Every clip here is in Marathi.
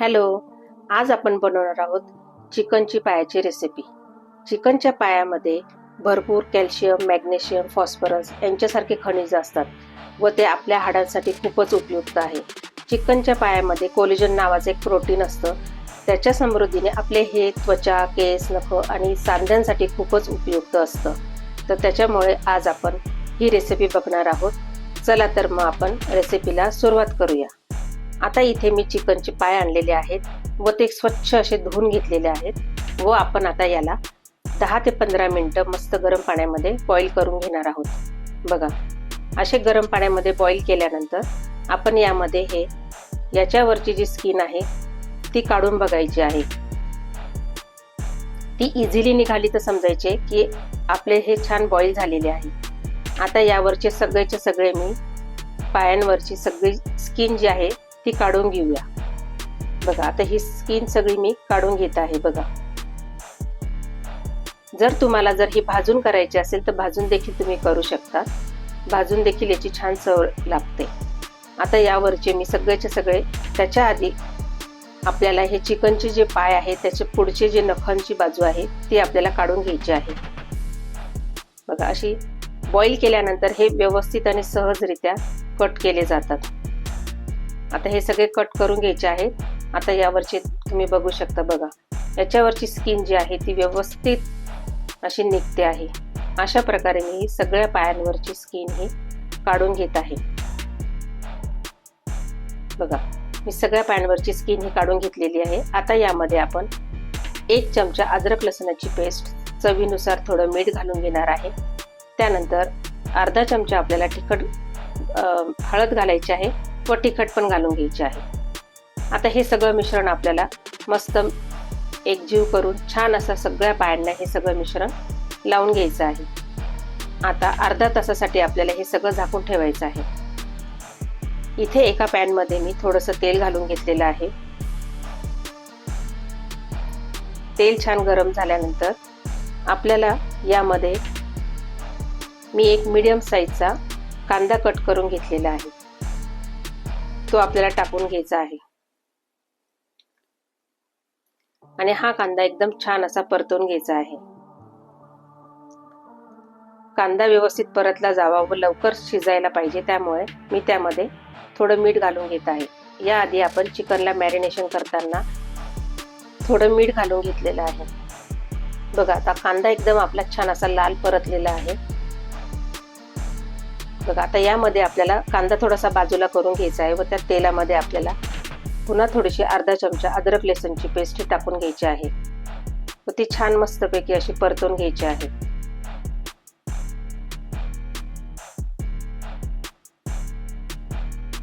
हॅलो आज आपण बनवणार आहोत चिकनची पायाची रेसिपी. चिकनच्या पायामध्ये भरपूर कॅल्शियम मॅग्नेशियम फॉस्फरस यांच्यासारखे खनिज असतात व ते आपल्या हाडांसाठी खूपच उपयुक्त आहे. चिकनच्या पायामध्ये कोलेजन नावाचं एक प्रोटीन असतं. त्याच्या समृद्धीने आपले हे त्वचा केस नख आणि सांध्यांसाठी खूपच उपयुक्त असतं. तर त्याच्यामुळे आज आपण ही रेसिपी बघणार आहोत. चला तर मग आपण रेसिपीला सुरुवात करूया. आता इथे मी चिकनचे पाय आणलेले आहेत व ते स्वच्छ असे धुवून घेतलेले आहेत व आपण आता याला दहा ते पंधरा मिनटं मस्त गरम पाण्यामध्ये बॉईल करून घेणार आहोत. बघा असे गरम पाण्यामध्ये बॉईल केल्यानंतर आपण यामध्ये हे याच्यावरची जी स्किन आहे ती काढून बघायची आहे. ती इझिली निघाली तर समजायचे की आपले हे छान बॉईल झालेले आहे. आता यावरचे सगळेचे सगळे मी पायांवरची सगळी स्किन जी आहे ती काढून घेऊया. बघा आता ही स्किन सगळी मी काढून घेत आहे बघा. जर तुम्हाला जर ही भाजून करायची असेल तर भाजून देखील तुम्ही करू शकता. भाजून देखील याची छान चव लागते. आता यावरचे मी सगळेचे सगळे त्याच्या आधी आपल्याला हे चिकनचे जे पाय आहे त्याचे पुढचे जे नखांची बाजू आहे ती आपल्याला काढून घ्यायची आहे. बघा अशी बॉईल केल्यानंतर हे व्यवस्थित आणि सहजरित्या कट केले जातात. आता हे सगळे कट करून घ्यायचे आहेत. आता यावरचे तुम्ही बघू शकता बघा. याच्यावरची स्किन जी आहे ती व्यवस्थित अशी निघते आहे. अशा प्रकारे मी सगळ्या पायांवरची स्किन ही काढून घेत आहे. बघा मी सगळ्या पायांवरची स्किन ही काढून घेतलेली आहे. आता यामध्ये आपण एक चमचा अद्रक लसणाची पेस्ट चवीनुसार थोडं मीठ घालून घेणार आहे. त्यानंतर अर्धा चमचा आपल्याला तिखट हळद घालायची आहे. व तिखट पण घालून घ्यायची आहे. आता हे सगळं मिश्रण आपल्याला मस्त एकजीव करून छान असं सगळ्या पायांना हे सगळं मिश्रण लावून घ्यायचं आहे. आता अर्धा तासासाठी आपल्याला हे सगळं झाकून ठेवायचं आहे. इथे एका पॅनमध्ये मी थोडंसं तेल घालून घेतलेलं आहे. तेल छान गरम झाल्यानंतर आपल्याला यामध्ये मी एक मीडियम साईजचा कांदा कट करून घेतलेला आहे. तो आपल्याला टाकून घ्यायचा आहे. आणि हा कांदा एकदम छान असा परतून घ्यायचा आहे. कांदा व्यवस्थित परतला जावा व लवकर शिजायला पाहिजे त्यामुळे मी त्यामध्ये थोडं मीठ घालून घेत आहे. याआधी आपण चिकनला मॅरिनेशन करताना थोडं मीठ घालून घेतलेलं आहे. बघा आता कांदा एकदम आपला छान असा लाल परतलेला आहे. बघा आता यामध्ये आपल्याला कांदा थोडासा बाजूला करून घ्यायचा आहे व त्या तेलामध्ये आपल्याला पुन्हा थोडीशी अर्धा चमचा अद्रक लेसनची पेस्ट टाकून घ्यायची आहे. व ती छान मस्तपैकी अशी परतून घ्यायची आहे.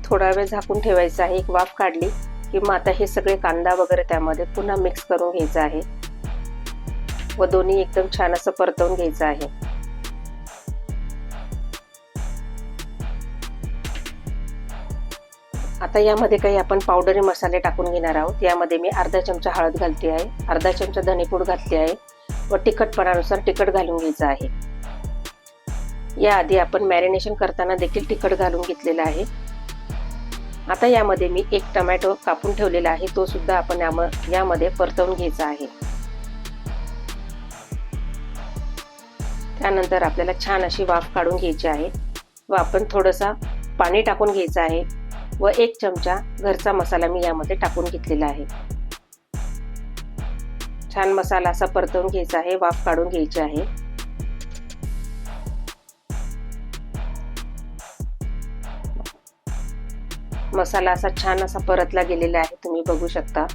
थोडा वेळ झाकून ठेवायचा आहे एक वाफ काढली की मग आता हे सगळे कांदा वगैरे त्यामध्ये पुन्हा मिक्स करून घ्यायचं आहे. व दोन्ही एकदम छान असं परतवून घ्यायचं आहे. आता यामध्ये काही आपण पावडरी मसाले टाकून घेणार आहोत. यामध्ये मी अर्धा चमचा हळद घालते आहे अर्धा चमचा धनेपूड घातली आहे व तिखटपणानुसार तिखट घालून घ्यायचं आहे. याआधी आपण मॅरिनेशन करताना देखील तिखट घालून घेतलेलं आहे. आता यामध्ये मी एक टमॅटो कापून ठेवलेला आहे तो सुद्धा आपण यामध्ये परतवून घ्यायचा आहे. त्यानंतर आपल्याला छान अशी वाफ काढून घ्यायची आहे व आपण थोडंसं पाणी टाकून घ्यायचं आहे. व एक चमचा घरचा मसाला मी यामध्ये टाकून घेतलेला आहे. छान मसाला असा परतवून घ्यायचा आहे वाफ काढून घ्यायची आहे. मसाला असा छान असा परतला गेलेला आहे तुम्ही बघू शकता.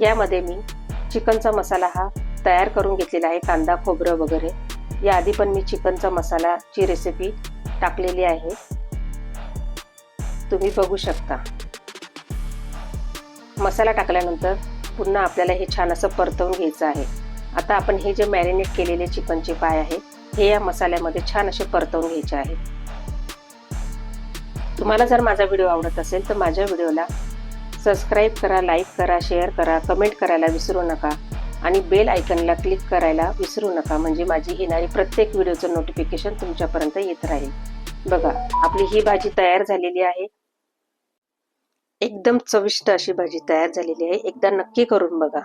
यामध्ये मी चिकनचा मसाला हा तयार करून घेतलेला आहे कांदा खोबरं वगैरे. याआधी पण मी चिकनचा मसालाची रेसिपी टाकलेली आहे. तुम्ही बघू शकता. मसाला टाकल्यानंतर पुन्हा आपल्याला हे छान असं परतवून घ्यायचं आहे. आता आपण हे जे मॅरिनेट केलेले चिकनचे पाय आहे हे या मसाल्यामध्ये छान असे परतवून घ्यायचे आहेत तुम्हाला जर माझा व्हिडिओ आवडत असेल तर माझ्या व्हिडिओला सबस्क्राईब करा लाईक करा शेअर करा कमेंट करायला विसरू नका. आणि बेल आयकनला क्लिक करायला विसरू नका. म्हणजे माझी येणारी प्रत्येक व्हिडिओचं नोटिफिकेशन तुमच्यापर्यंत येत राहील. बघा आपली ही भाजी तयार झालेली आहे. एकदम चविष्ट अशी भाजी तयार झालेली आहे. एकदा नक्की करून बघा.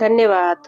धन्यवाद.